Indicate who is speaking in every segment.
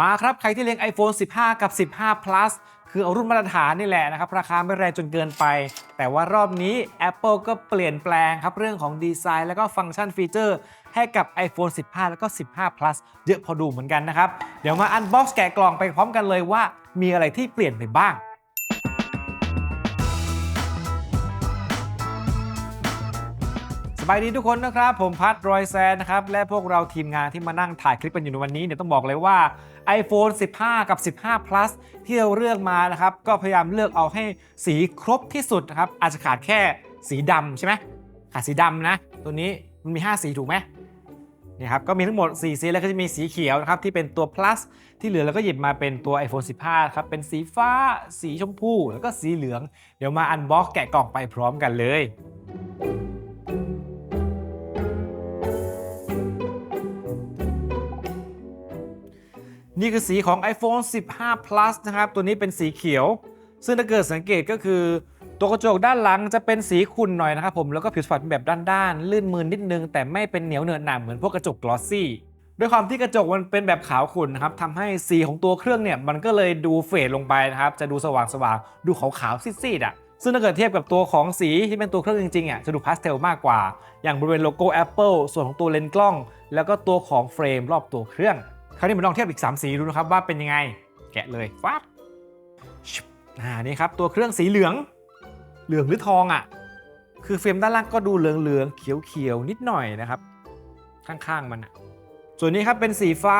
Speaker 1: มาครับ ใครที่เลี้ยง iPhone 15 กับ 15 plus คือเอารุ่นมาตรฐานนี่แหละนะครับ ราคาไม่แรงจนเกินไป แต่ว่ารอบนี้ Apple ก็เปลี่ยนแปลงครับ เรื่องของดีไซน์แล้วก็ฟังก์ชันฟีเจอร์ ให้กับ iPhone 15 แล้วก็ 15 plus เยอะพอดูเหมือนกันนะครับ เดี๋ยวมาอันบ็อกซ์แกะกล่องไปพร้อมกันเลยว่ามีอะไรที่เปลี่ยนไปบ้าง บายดีทุกคนนะครับ ผมพัทรอยแซนนะครับ และพวกเราทีมงานที่มานั่งถ่ายคลิปกันอยู่ในวันนี้เนี่ยต้องบอกเลยว่า iPhone 15 กับ 15 plus ที่เราเลือกมานะครับ ก็พยายามเลือกเอาให้สีครบที่สุดนะครับ อาจจะขาดแค่สีดำใช่ไหมขาดสีดำนะ ตัวนี้มันมี 5 สีถูกไหมนี่ครับก็มีทั้งหมด 4 สีแล้วก็จะมีสีเขียวนะครับ ที่เป็นตัว plus ที่เหลือเราก็หยิบมาเป็นตัว iPhone 15 ครับ เป็นสีฟ้า สีชมพู แล้วก็สีเหลือง เดี๋ยวมาอันบ็อกแกะกล่องไปพร้อมกันเลย นี่คือสีของ iPhone 15 plus นะครับ ตัวนี้เป็นสีเขียว ซึ่งถ้าเกิดสังเกตก็คือ ตัวกระจกด้านหลังจะเป็นสีขุ่นหน่อยนะครับผม แล้วก็ผิวสัมผัสเป็นแบบด้านๆ ลื่นมือนิดนึง แต่ไม่เป็นเหนียวเหนอะหนาเหมือนพวกกระจกกลอสซี่ด้วยความที่กระจกมันเป็นแบบขาวขุ่นนะครับทำให้สีของตัวเครื่องเนี่ยมันก็เลยดูเฟดลงไปนะครับ จะดูสว่างๆ ดูขาวๆซีดๆอะ ซึ่งถ้าเกิดเทียบกับตัวของสีที่เป็นตัวเครื่องจริงๆอะจะดูพาสเทลมากกว่า อย่างบริเวณโลโก้ Apple ส่วนของตัวเลนส์กล้อง แล้วก็ตัวของเฟรมรอบตัวเครื่อง คราวนี้มาลองเทียบอีก 3 สีดูนะครับว่าเป็นยังไง แกะเลยฟับชิบอ่านี่ครับตัวเครื่องสีเหลือง เหลืองหรือทองอะ คือเฟรมด้านล่างก็ดูเหลืองเหลืองๆเขียวเขียวๆนิดหน่อยนะครับ ข้างๆมันอะ ส่วนนี้ครับเป็นสีฟ้า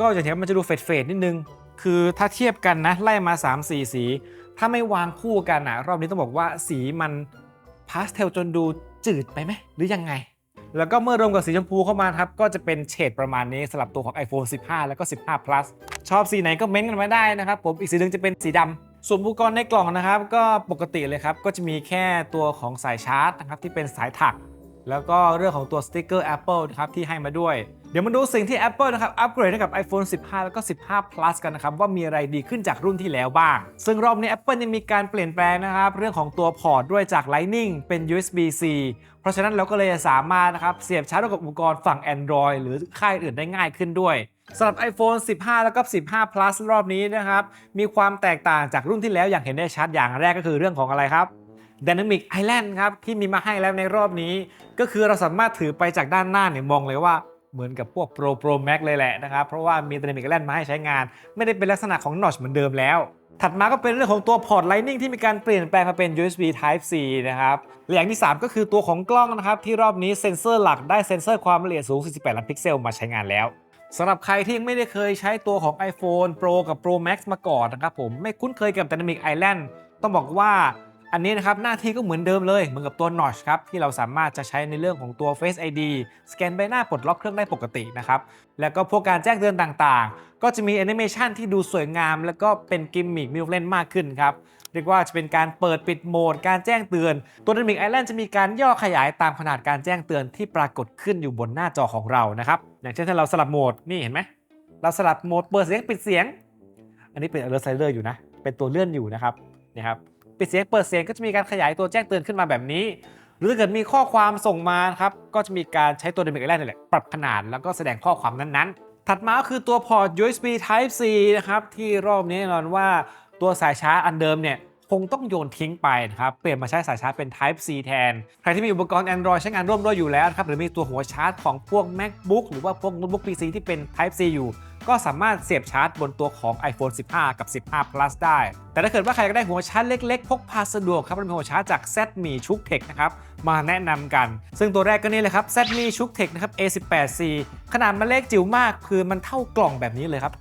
Speaker 1: ก็จะเห็นว่ามันจะดูเฟดเฟดๆนิดนึง คือถ้าเทียบกันนะไล่มา 3 4 สี ถ้าไม่วางคู่กันอะ รอบนี้ต้องบอกว่าสีมันพาสเทลจนดูจืดไปไหมหรือยังไง แล้วก็เมื่อรวมกับสีชมพูเข้ามาครับ ก็จะเป็นเฉดประมาณนี้สำหรับตัวของ iPhone 15 แล้วก็ 15 plus ชอบสีไหนก็เม้นต์กันมาได้นะครับผมอีกสีหนึ่งจะเป็นสีดำส่วนอุปกรณ์ในกล่องนะครับ ก็ปกติเลยครับ ก็จะมีแค่ตัวของสายชาร์จนะครับที่เป็นสายถัก แล้วก็เรื่องของตัวสติกเกอร์ Apple นะครับที่ให้มาด้วย ดี๋ยวมาดูสิ่งที่ Apple นะครับอัปเกรดให้กับ iPhone 15 แล้วก็ 15 plus กันนะครับ ว่ามีอะไรดีขึ้นจากรุ่นที่แล้วบ้าง ซึ่งรอบนี้ Apple ยังมีการเปลี่ยนแปลงนะครับ เรื่องของตัวพอร์ตด้วยจาก Lightning เป็น USB-C เพราะฉะนั้นเราก็เลยสามารถนะครับ เสียบชาร์จกับอุปกรณ์ฝั่ง Android หรือค่ายอื่นได้ง่ายขึ้นด้วยสำหรับ iPhone 15 แล้วก็ 15 plus รอบนี้นะครับมีความแตกต่างจากรุ่นที่แล้วอย่างเห็นได้ชัดอย่างแรกก็คือเรื่องของอะไรครับ Dynamic Island ครับที่มีมาให้แล้วในรอบนี้ ก็คือเราสามารถถือไปจากด้านหน้าเนี่ยมองเลยว่า เหมือนกับพวก Pro Pro Max เลยแหละนะครับ เพราะว่ามี Dynamic Island มาให้ใช้งาน ไม่ได้เป็นลักษณะของ Notch เหมือนเดิมแล้ว ถัดมาก็เป็นเรื่องของตัวพอร์ต Lightning ที่มีการเปลี่ยนแปลงมาเป็น USB Type C นะครับและอย่างที่ 3 ก็คือตัวของกล้องนะครับที่รอบนี้เซ็นเซอร์หลักได้เซ็นเซอร์ความละเอียดสูง 48 ล้านพิกเซลมาใช้งานแล้วสำหรับใครที่ยังไม่ได้เคยใช้ตัวของ iPhone Pro กับ Pro Max มาก่อนนะครับผมไม่คุ้นเคยกับ Dynamic Island ต้องบอกว่า อันนี้นะครับหน้าที่ก็เหมือนเดิมเลย เหมือนกับตัว Notch ครับ ที่เราสามารถจะใช้ในเรื่องของตัว Face ID สแกนใบหน้าปลดล็อกเครื่องได้ปกตินะครับ แล้วก็พวกการแจ้งเตือนต่างๆ ก็จะมีแอนิเมชันที่ดูสวยงาม แล้วก็เป็นกิมมิคมีลูกเล่นมากขึ้นครับ เรียกว่าจะเป็นการเปิดปิดโหมด การแจ้งเตือน ตัว Dynamic Island จะมีการย่อขยายตามขนาดการแจ้งเตือนที่ปรากฏขึ้นอยู่บนหน้าจอของเรานะครับอย่างเช่นถ้าเราสลับโหมดนี่เห็นไหมเราสลับโหมดเปิดเสียงปิดเสียง อันนี้เป็น alert slider อยู่นะเป็นตัวเลื่อนอยู่นะครับนี่ครับ ปิดเสียงเปิดเสียงก็จะมีการขยายตัวแจ้งเตือนขึ้นมาแบบนี้ หรือถ้าเกิดมีข้อความส่งมาครับก็จะมีการใช้ตัว Dynamic Island นี่แหละปรับขนาดแล้วก็แสดงข้อความนั้นๆ ถัดมาก็คือตัวพอร์ต USB Type C นะครับที่รอบนี้แน่นอนว่าตัวสายชาร์จอันเดิมเนี่ย คงต้องโยนทิ้งไปนะครับ เปลี่ยนมาใช้สายชาร์จเป็น Type C แทน ใครที่มีอุปกรณ์ Android ใช้งานร่วมด้วยอยู่แล้วนะครับหรือมีตัวหัวชาร์จของพวก MacBook หรือว่าพวกโน้ตบุ๊ก PC ที่เป็น Type C อยู่ก็สามารถเสียบชาร์จบนตัวของ iPhone 15 กับ 15 plus ได้ แต่ถ้าเกิดว่าใครอยากได้หัวชาร์จเล็กๆ พกพาสะดวกครับเป็นหัวชาร์จจาก ZME ชุกเทคนะครับ มาแนะนำกัน ซึ่งตัวแรกก็นี่เลยครับ ZME ชุกเทคนะครับ A18C ขนาดมันเล็กจิ๋วมาก คือมันเท่ากล่องแบบนี้เลยครับ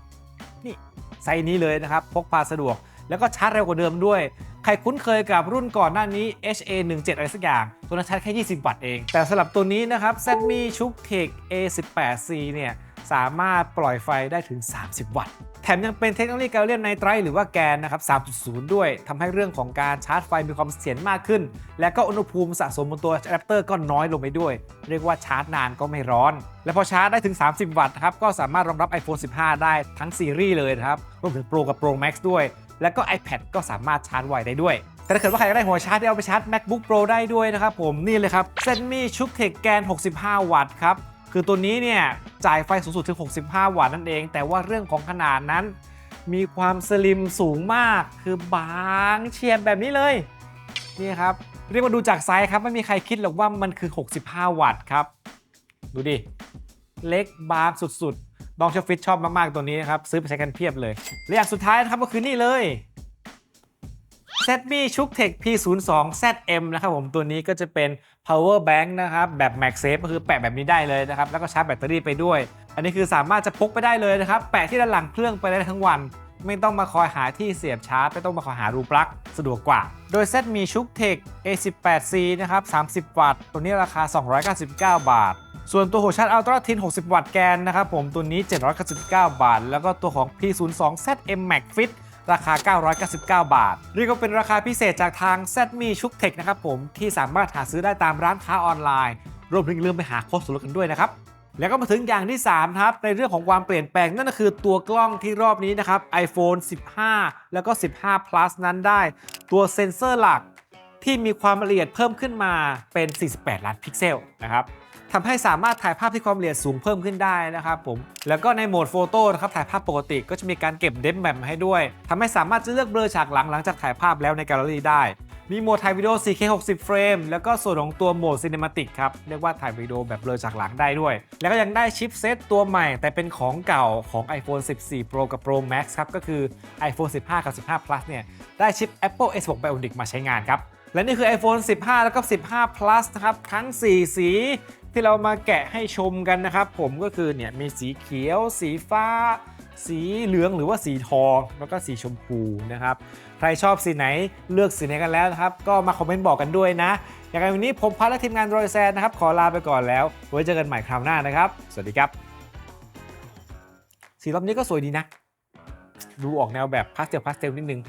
Speaker 1: นี่ไซส์นี้เลยนะครับ พกพาสะดวก แล้วก็ชาร์จเร็วกว่าเดิมด้วย ใครคุ้นเคยกับรุ่นก่อนหน้านี้ HA17 อะไรสักอย่าง ตัวนั้นชาร์จแค่ 20 วัตต์เอง แต่สำหรับตัวนี้นะครับ ZME ชุกเทค A18C เนี่ยสามารถปล่อยไฟได้ถึง 30 วัตต์ แถมยังเป็นเทคโนโลยีแกลเลียมไนไตร์หรือว่าแกนนะครับ 3.0 ด้วยทำให้เรื่องของการชาร์จไฟมีความเสถียรมากขึ้น และก็อุณหภูมิสะสมบนตัวอะแดปเตอร์ก็น้อยลงไปด้วย เรียกว่าชาร์จนานก็ไม่ร้อน และพอชาร์จได้ถึง 30 วัตต์นะครับ ก็สามารถรองรับ iPhone 15 ได้ทั้งซีรีส์เลยนะครับ รวมถึง Pro กับ Pro Max ด้วย แล้วก็ iPad ก็สามารถชาร์จไวได้ด้วย แต่ถ้าเกิดว่าใครได้หัวชาร์จที่เอาไปชาร์จ MacBook Pro ได้ด้วยนะครับผมนี่เลยครับ Zenmi ชุกเทคแกน 65 วัตต์ครับคือตัวนี้เนี่ยจ่ายไฟสูงสุดถึง 65 วัตต์นั่นเอง แต่ว่าเรื่องของขนาดนั้น มีความสลิมสูงมาก คือบางเฉียบแบบนี้เลยนี่ครับเรียกว่าดูจากไซส์ครับไม่มีใครคิดหรอกว่ามันคือ 65 วัตต์ครับ ดูดิ เล็กบางสุด ดองเชฟฟิตชอบมากๆตัวนี้นะครับ ซื้อไปใช้กันเพียบเลยและอย่างสุดท้ายนะครับก็คือนี่เลย z m i c h u k t e c h P02 ZM นะครับผมตัวนี้ก็จะเป็น power bank นะครับแบบ MagSafe ก็คือแปะแบบนี้ได้เลยนะครับ แล้วก็ชาร์จแบตเตอรี่ไปด้วย อันนี้คือสามารถจะพกไปได้เลยนะครับ แปะที่ด้านหลังเครื่องไปได้ทั้งวัน ไม่ต้องมาคอยหาที่เสียบชาร์จ ไม่ต้องมาคอยหารูปลั๊กสะดวกกว่า โดย z m i c h u k t e c h A18C นะครับ 30 วัตต์ ตัวนี้ราคา 299 บาท ส่วนตัวหัวชาร์จ Ultra Thin 60 วัตต์แกนนะครับผมตัวนี้ 799 บาท แล้วก็ตัวของ P02 ZM Max Fit ราคา 999 บาท นี่ก็เป็นราคาพิเศษจากทาง z m i c h u k t e c h นะครับผม ที่สามารถหาซื้อได้ตามร้านค้าออนไลน์ รวมถึงอย่าลืมไปหาโค้ดส่วนลดกันด้วยนะครับ แล้วก็มาถึงอย่างที่ 3 ครับ ในเรื่องของความเปลี่ยนแปลงนั่นก็คือตัวกล้องที่รอบนี้นะครับ iPhone 15 แล้วก็ 15 plus นั้นได้ ตัวเซ็นเซอร์หลักที่มีความละเอียดเพิ่มขึ้นมาเป็น 48 ล้านพิกเซลนะครับ ทำให้สามารถถ่ายภาพที่ความละเอียดสูงเพิ่มขึ้นได้นะครับผม แล้วก็ในโหมดโฟโต้นะครับถ่ายภาพปกติก็จะมีการเก็บเดมแมมให้ด้วยทำให้สามารถจะเลือกเบลอฉากหลังหลังจากถ่ายภาพแล้วในแกลเลอรี่ได้ มีโหมดถ่ายวิดีโอ 4K 60 เฟรม แล้วก็ส่วนของตัวโหมด Cinematic ครับ เรียกว่าถ่ายวิดีโอแบบเบลอฉากหลังได้ด้วย แล้วก็ยังได้ชิปเซตตัวใหม่ แต่เป็นของเก่าของ iPhone 14 Pro กับ Pro Max ครับ ก็คือ iPhone 15 กับ 15 Plus เนี่ย ได้ชิป Apple S6 Bionic มาใช้งานครับและนี่คือ iPhone 15 แล้วก็ 15 plus นะครับ ทั้ง 4 สี ที่เรามาแกะให้ชมกันนะครับผมก็คือเนี่ยมีสีเขียว สีฟ้า สีเหลืองหรือว่าสีทองแล้วก็สีชมพูนะครับใครชอบสีไหนเลือกสีไหนกันแล้วนะครับ ก็มาคอมเมนต์บอกกันด้วยนะ อย่างไรวันนี้ผมพัทและทีมงานโรยแซนนะครับขอลาไปก่อนแล้วไว้เจอกันใหม่คราวหน้านะครับ สวัสดีครับ สีรอบนี้ก็สวยดีนะ ดูออกแนวแบบพาสเทลพาสเทลนิดนึง